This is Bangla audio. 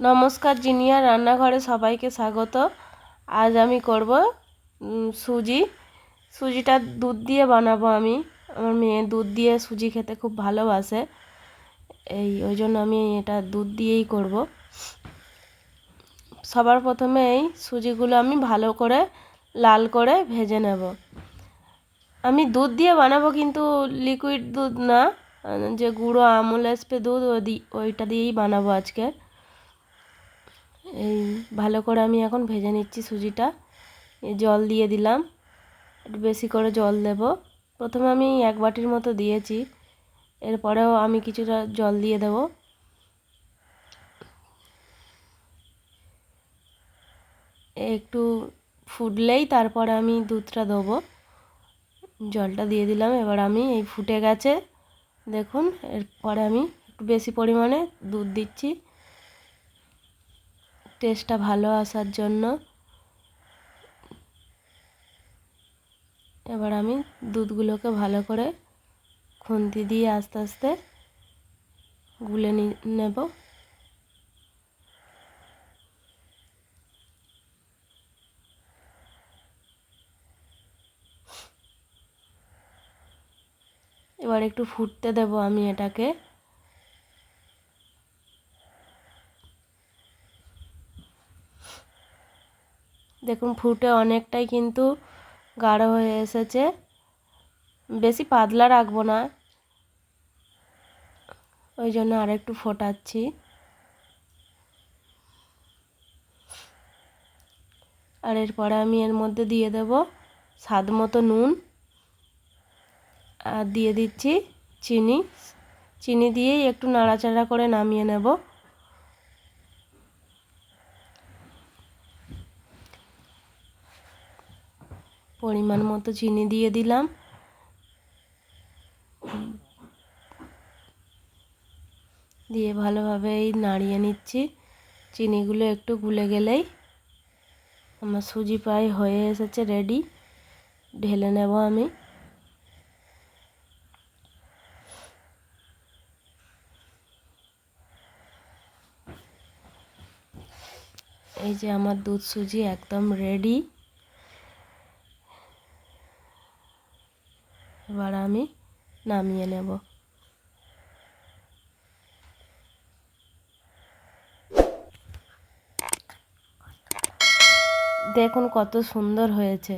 নমস্কার জিনিয়া, রান্নাঘরে সবাইকে স্বাগত। আজ আমি করব সুজি। সুজিটা দুধ দিয়ে বানাবো আমি। আমার মেয়ে দুধ দিয়ে সুজি খেতে খুব ভালোবাসে। এই, ওই জন্য আমি এটা দুধ দিয়েই করব। সবার প্রথমে এই সুজিগুলো আমি ভালো করে লাল করে ভেজে নেব। আমি দুধ দিয়ে বানাবো কিন্তু লিকুইড দুধ না। যে গুঁড়ো আমুল স্প্রে দুধ, ওই ওইটা দিয়েই বানাবো আজকে। এই ভালো করে আমি এখন ভেজে নিচ্ছি সুজিটা। জল দিয়ে দিলাম। একটু বেশি করে জল দেব। প্রথমে আমি এক বাটির মতো দিয়েছি। এরপরেও আমি কিছুটা জল দিয়ে দেব। একটু ফুটলেই তারপরে আমি দুধটা দেবো। জলটা দিয়ে দিলাম। এবার আমি এই ফুটে গেছে। দেখুন, এরপরে আমি একটু বেশি পরিমাণে দুধ দিচ্ছি। টেস্টটা ভালো আসার জন্য। এবার আমি দুধগুলোকে ভালো করে খুন্তি দিয়ে আস্তে আস্তে গুলে নেব। এবার একটু ফুটতে দেব আমি এটাকে। দেখুন, ফুটে অনেকটাই কিন্তু গাঢ় হয়ে এসেছে। বেশি পাতলা রাখব না। ওই জন্য আর একটু ফোটাচ্ছি। আর এরপরে আমি এর মধ্যে দিয়ে দেব স্বাদ মতো নুন। আর দিয়ে দিচ্ছি চিনি। চিনি দিয়েই একটু নাড়াচাড়া করে নামিয়ে নেব। পরিমাণ মতো চিনি দিয়ে দিলাম। দিয়ে ভালোভাবে এই নাড়িয়ে নিচ্ছি। চিনিগুলো একটু গুলে গেলেই আমার সুজি প্রায় হয়ে এসেছে রেডি ঢেলে নেব আমি। এই যে আমার দুধ সুজি একদম রেডি এবার আমি নামিয়ে নেব। দেখুন কত সুন্দর হয়েছে।